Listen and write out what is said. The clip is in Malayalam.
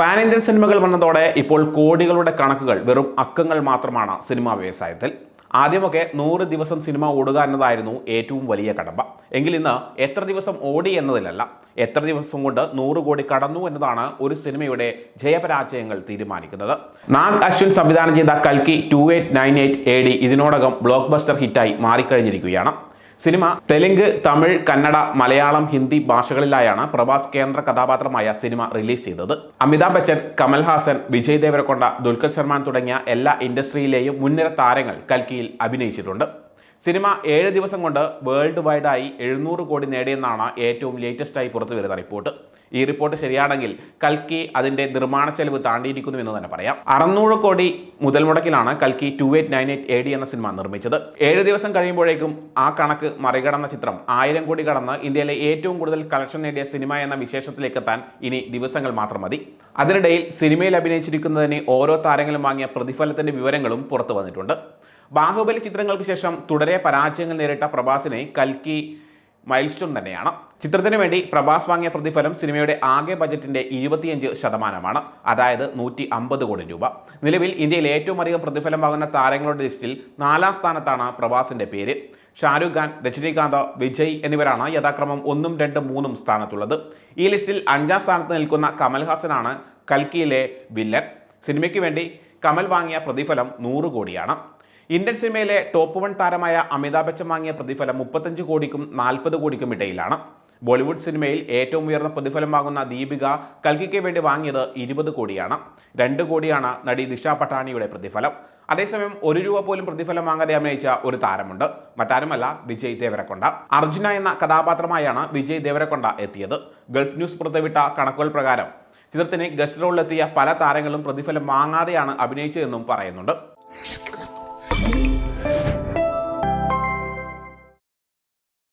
പാൻ ഇന്ത്യൻ സിനിമകൾ വന്നതോടെ ഇപ്പോൾ കോടികളുടെ കണക്കുകൾ വെറും അക്കങ്ങൾ മാത്രമാണ് സിനിമാ വ്യവസായത്തിൽ. ആദ്യമൊക്കെ നൂറ് ദിവസം സിനിമ ഓടുക എന്നതായിരുന്നു ഏറ്റവും വലിയ കടമ്പ. എങ്കിൽ ഇന്ന് എത്ര ദിവസം ഓടി എന്നതിലല്ല എത്ര ദിവസം കൊണ്ട് നൂറ് കോടി കടന്നു എന്നതാണ് ഒരു സിനിമയുടെ ജയപരാജയങ്ങൾ തീരുമാനിക്കുന്നത്. നാഗ് അശ്വിൻ സംവിധാനം ചെയ്ത കൽക്കി two eight nine eight A D ഇതിനോടകം ബ്ലോക്ക് ബസ്റ്റർ ഹിറ്റായി മാറിക്കഴിഞ്ഞിരിക്കുകയാണ്. സിനിമ തെലുങ്ക് തമിഴ് കന്നഡ മലയാളം ഹിന്ദി ഭാഷകളിലായാണ് പ്രഭാസ് കേന്ദ്ര കഥാപാത്രമായ സിനിമ റിലീസ് ചെയ്തത്. അമിതാഭ് ബച്ചൻ കമൽഹാസൻ വിജയ് ദേവരക്കൊണ്ട ദുൽഖർ സൽമാൻ തുടങ്ങിയ എല്ലാ ഇൻഡസ്ട്രിയിലെയും മുൻനിര താരങ്ങൾ കൽക്കിയിൽ അഭിനയിച്ചിട്ടുണ്ട്. സിനിമ ഏഴ് ദിവസം കൊണ്ട് വേൾഡ് വൈഡായി എഴുന്നൂറ് കോടി നേടിയെന്നാണ് ഏറ്റവും ലേറ്റസ്റ്റായി പുറത്തു വരുന്ന റിപ്പോർട്ട് ഈ റിപ്പോർട്ട് ശരിയാണെങ്കിൽ കൽക്കി അതിന്റെ നിർമ്മാണ ചെലവ് താണ്ടിയിരിക്കുന്നു എന്ന് തന്നെ പറയാം. അറുന്നൂറ് കോടി മുതൽ മുടക്കിലാണ് കൽക്കി two eight nine eight A D എന്ന സിനിമ നിർമ്മിച്ചത്. ഏഴ് ദിവസം കഴിയുമ്പോഴേക്കും ആ കണക്ക് മറികടന്ന ചിത്രം ആയിരം കോടി കടന്ന് ഇന്ത്യയിലെ ഏറ്റവും കൂടുതൽ കളക്ഷൻ നേടിയ സിനിമ എന്ന വിശേഷത്തിലേക്ക് എത്താൻ ഇനി ദിവസങ്ങൾ മാത്രം മതി. അതിനിടയിൽ സിനിമയിൽ അഭിനയിച്ചിരിക്കുന്നതിന് ഓരോ താരങ്ങളും വാങ്ങിയ പ്രതിഫലത്തിന്റെ വിവരങ്ങളും പുറത്തു വന്നിട്ടുണ്ട്. ബാഹുബലി ചിത്രങ്ങൾക്ക് ശേഷം തുടരെ പരാജയങ്ങൾ നേരിട്ട പ്രഭാസിനെ കൽക്കി മൈൽസ്റ്റോൺ തന്നെയാണ്. ചിത്രത്തിന് വേണ്ടി പ്രഭാസ് വാങ്ങിയ പ്രതിഫലം സിനിമയുടെ ആകെ ബജറ്റിന്റെ ഇരുപത്തിയഞ്ച് ശതമാനമാണ്. അതായത് നൂറ്റി അമ്പത് കോടി രൂപ. നിലവിൽ ഇന്ത്യയിൽ ഏറ്റവും അധികം പ്രതിഫലം വാങ്ങുന്ന താരങ്ങളുടെ ലിസ്റ്റിൽ നാലാം സ്ഥാനത്താണ് പ്രഭാസിന്റെ പേര്. ഷാരൂഖ് ഖാൻ രജനീകാന്ത് വിജയ് എന്നിവരാണ് യഥാക്രമം ഒന്നും രണ്ടും മൂന്നും സ്ഥാനത്തുള്ളത്. ഈ ലിസ്റ്റിൽ അഞ്ചാം സ്ഥാനത്ത് നിൽക്കുന്ന കമൽഹാസനാണ് കൽക്കിയിലെ വില്ലൻ. സിനിമയ്ക്ക് വേണ്ടി കമൽ വാങ്ങിയ പ്രതിഫലം നൂറ് കോടിയാണ്. ഇന്ത്യൻ സിനിമയിലെ ടോപ്പ് വൺ താരമായ അമിതാഭ് ബച്ചൻ വാങ്ങിയ പ്രതിഫലം മുപ്പത്തഞ്ച് കോടിക്കും നാൽപ്പത് കോടിക്കും ഇടയിലാണ്. ബോളിവുഡ് സിനിമയിൽ ഏറ്റവും ഉയർന്ന പ്രതിഫലം വാങ്ങുന്ന ദീപിക കൽക്കിക്ക് വേണ്ടി വാങ്ങിയത് ഇരുപത് കോടിയാണ്. രണ്ട് കോടിയാണ് നടി ദിഷ പട്ടാണിയുടെ പ്രതിഫലം. അതേസമയം ഒരു രൂപ പോലും പ്രതിഫലം വാങ്ങാതെ അഭിനയിച്ച ഒരു താരമുണ്ട്. മറ്റാരുമല്ല വിജയ് ദേവരക്കൊണ്ട. അർജുന എന്ന കഥാപാത്രമായാണ് വിജയ് ദേവരക്കൊണ്ട എത്തിയത്. ഗൾഫ് ന്യൂസ് പുറത്തുവിട്ട കണക്കുകൾ പ്രകാരം ചിത്രത്തിന് ഗസ്റ്റ് റോളിലെത്തിയ പല താരങ്ങളും പ്രതിഫലം വാങ്ങാതെയാണ് അഭിനയിച്ചതെന്നും പറയുന്നുണ്ട്.